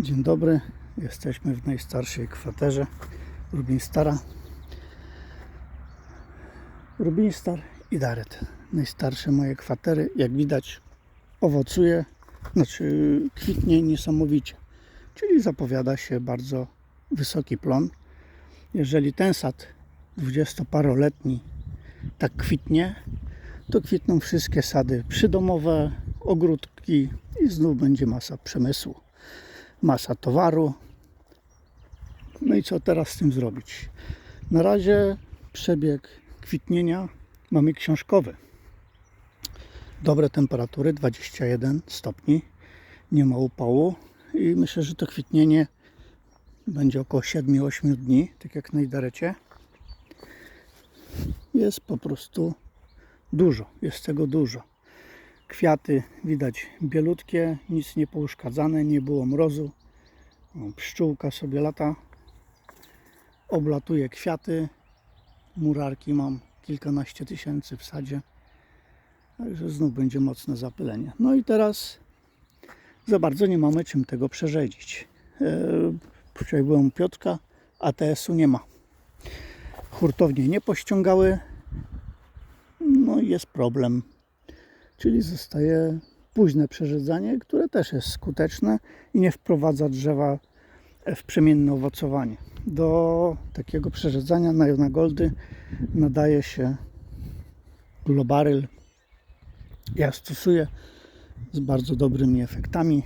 Dzień dobry, jesteśmy w najstarszej kwaterze Rubinstara. Rubinstar i Daret. Najstarsze moje kwatery, jak widać, owocuje, znaczy kwitnie niesamowicie. Czyli zapowiada się bardzo wysoki plon. Jeżeli ten sad 20-paroletni tak kwitnie, to kwitną wszystkie sady przydomowe, ogródki i znów będzie masa przemysłu masa towaru. No i co teraz z tym zrobić? Na razie przebieg kwitnienia mamy książkowy. Dobre temperatury 21 stopni, nie ma upału i myślę, że to kwitnienie będzie około 7-8 dni, tak jak na Idarecie. Jest po prostu dużo, jest tego dużo. Kwiaty widać bielutkie, nic nie pouszkadzane, nie było mrozu. O, pszczółka sobie lata, oblatuje kwiaty. Murarki mam kilkanaście tysięcy w sadzie. Także znów będzie mocne zapylenie. No i teraz za bardzo nie mamy czym tego przerzedzić. E, Wczoraj byłem u Piotrka, ATS-u nie ma. Hurtownie nie pościągały. No i jest problem czyli zostaje późne przerzedzanie, które też jest skuteczne i nie wprowadza drzewa w przemienne owocowanie. Do takiego przerzedzania na na goldy nadaje się globaryl. Ja stosuję z bardzo dobrymi efektami.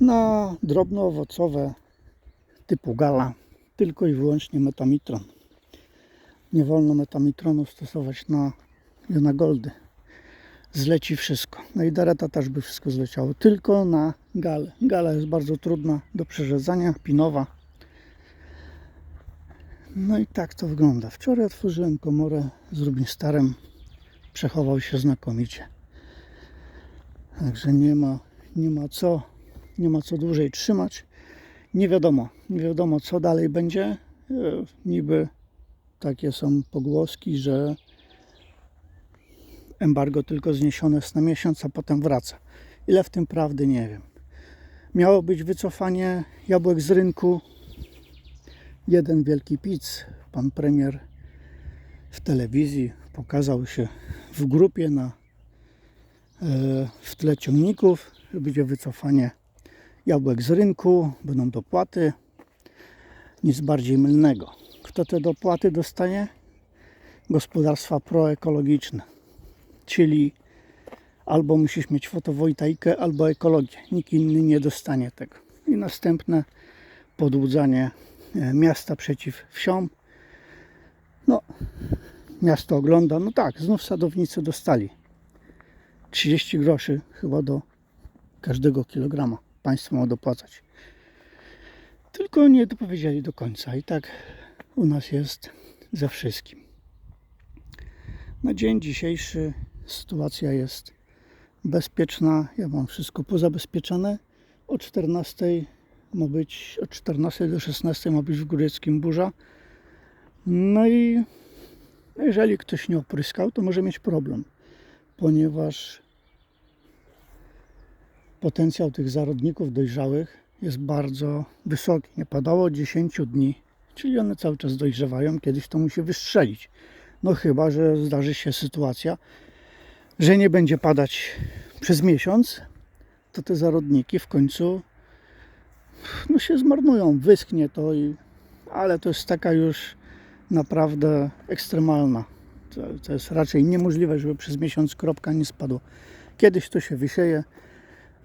Na drobnoowocowe typu gala tylko i wyłącznie metamitron. Nie wolno metamitronu stosować na Jonagoldy zleci wszystko. No i Dareta też by wszystko zleciało, tylko na Gala jest bardzo trudna do przerzedzania, pinowa. No i tak to wygląda. Wczoraj otworzyłem komorę z Rubinstarem. Przechował się znakomicie. Także nie ma, nie ma co, nie ma co dłużej trzymać. Nie wiadomo, nie wiadomo co dalej będzie. E, Niby takie są pogłoski, że embargo tylko zniesione jest na miesiąc, a potem wraca. Ile w tym prawdy, nie wiem. Miało być wycofanie jabłek z rynku. Jeden wielki pic. Pan premier w telewizji pokazał się w grupie na, e, w tle ciągników, będzie wycofanie jabłek z rynku, będą dopłaty. Nic bardziej mylnego. Kto te dopłaty dostanie? Gospodarstwa proekologiczne czyli albo musisz mieć fotowoltaikę, albo ekologię. Nikt inny nie dostanie tego. I następne podłudzanie e, miasta przeciw wsiom. No, miasto ogląda, no tak, znów sadownicy dostali 30 groszy chyba do każdego kilograma. Państwo ma dopłacać. Tylko nie dopowiedzieli do końca. I tak u nas jest ze wszystkim. Na dzień dzisiejszy sytuacja jest bezpieczna. Ja mam wszystko pozabezpieczone. O 14 ma być, od 14 do 16 ma być w Góreckim burza. No i jeżeli ktoś nie opryskał, to może mieć problem, ponieważ potencjał tych zarodników dojrzałych jest bardzo wysoki. Nie padało 10 dni, czyli one cały czas dojrzewają. Kiedyś to musi wystrzelić. No chyba, że zdarzy się sytuacja, że nie będzie padać przez miesiąc, to te zarodniki w końcu no się zmarnują, wyschnie to, i, ale to jest taka już naprawdę ekstremalna. To, to jest raczej niemożliwe, żeby przez miesiąc kropka nie spadła. Kiedyś to się wysieje,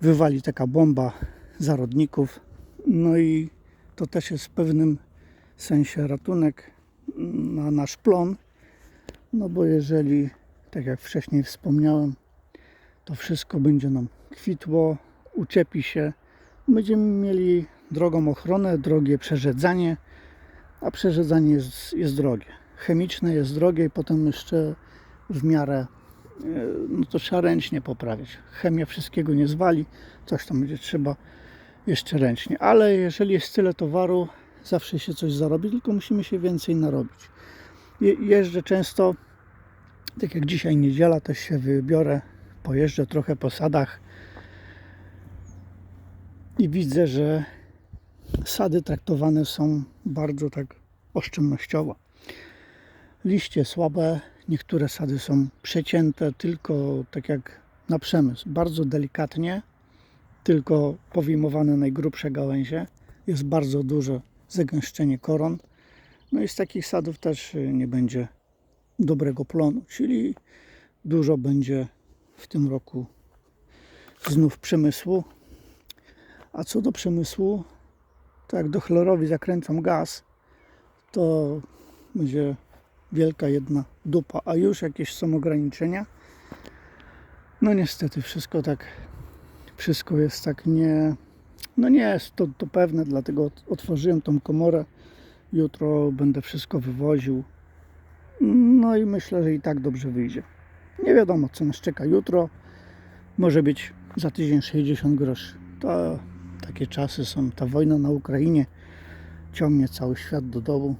wywali taka bomba zarodników, no i to też jest w pewnym sensie ratunek na nasz plon, no bo jeżeli tak jak wcześniej wspomniałem, to wszystko będzie nam kwitło, uczepi się. Będziemy mieli drogą ochronę, drogie przerzedzanie, a przerzedzanie jest, jest drogie. Chemiczne jest drogie i potem jeszcze w miarę e, no to trzeba ręcznie poprawiać. Chemia wszystkiego nie zwali, coś tam będzie trzeba jeszcze ręcznie. Ale jeżeli jest tyle towaru, zawsze się coś zarobi, tylko musimy się więcej narobić. Je, jeżdżę często tak jak dzisiaj niedziela też się wybiorę, pojeżdżę trochę po sadach. i widzę, że sady traktowane są bardzo tak oszczędnościowo. Liście słabe, niektóre sady są przecięte tylko tak jak na przemysł, bardzo delikatnie, tylko powyjmowane najgrubsze gałęzie. Jest bardzo duże zagęszczenie koron. No i z takich sadów też nie będzie dobrego plonu, czyli dużo będzie w tym roku znów przemysłu. A co do przemysłu, to jak do chlorowi zakręcam gaz, to będzie wielka jedna dupa, a już jakieś są ograniczenia. No niestety wszystko tak, wszystko jest tak nie, no nie jest to, to pewne, dlatego ot- otworzyłem tą komorę. Jutro będę wszystko wywoził. No i myślę, że i tak dobrze wyjdzie. Nie wiadomo, co nas czeka jutro. Może być za tydzień 60 groszy. To takie czasy są. Ta wojna na Ukrainie ciągnie cały świat do dołu.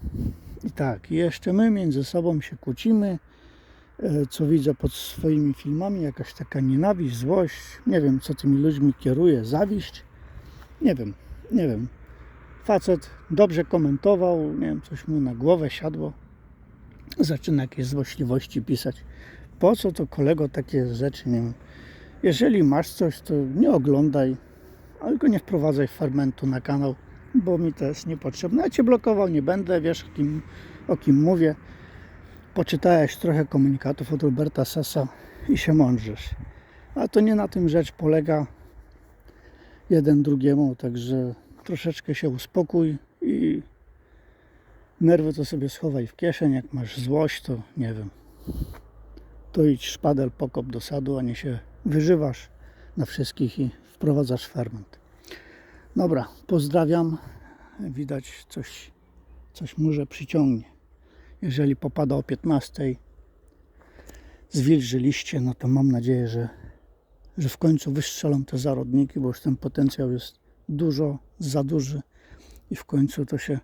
I tak, jeszcze my między sobą się kłócimy. E, Co widzę pod swoimi filmami, jakaś taka nienawiść, złość. Nie wiem, co tymi ludźmi kieruje, zawiść. Nie wiem, nie wiem. Facet dobrze komentował, nie wiem, coś mu na głowę siadło. Zaczyna jakieś złośliwości pisać. Po co to kolego takie rzeczy, nie wiem. Jeżeli masz coś, to nie oglądaj, ale go nie wprowadzaj fermentu na kanał, bo mi to jest niepotrzebne. Ja cię blokował nie będę, wiesz o kim, o kim mówię. Poczytałeś trochę komunikatów od Roberta Sessa i się mądrzysz. A to nie na tym rzecz polega jeden drugiemu, także troszeczkę się uspokój i nerwy to sobie schowaj w kieszeń. Jak masz złość, to nie wiem, to idź szpadel pokop do sadu, a nie się wyżywasz na wszystkich i wprowadzasz ferment. Dobra, pozdrawiam. Widać coś, coś może przyciągnie. Jeżeli popada o 15 zwilżyliście, no to mam nadzieję, że, że w końcu wystrzelą te zarodniki, bo już ten potencjał jest dużo, za duży i w końcu to się,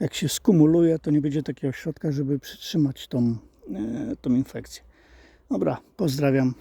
jak się skumuluje, to nie będzie takiego środka, żeby przytrzymać tą, e, tą infekcję. Dobra, pozdrawiam.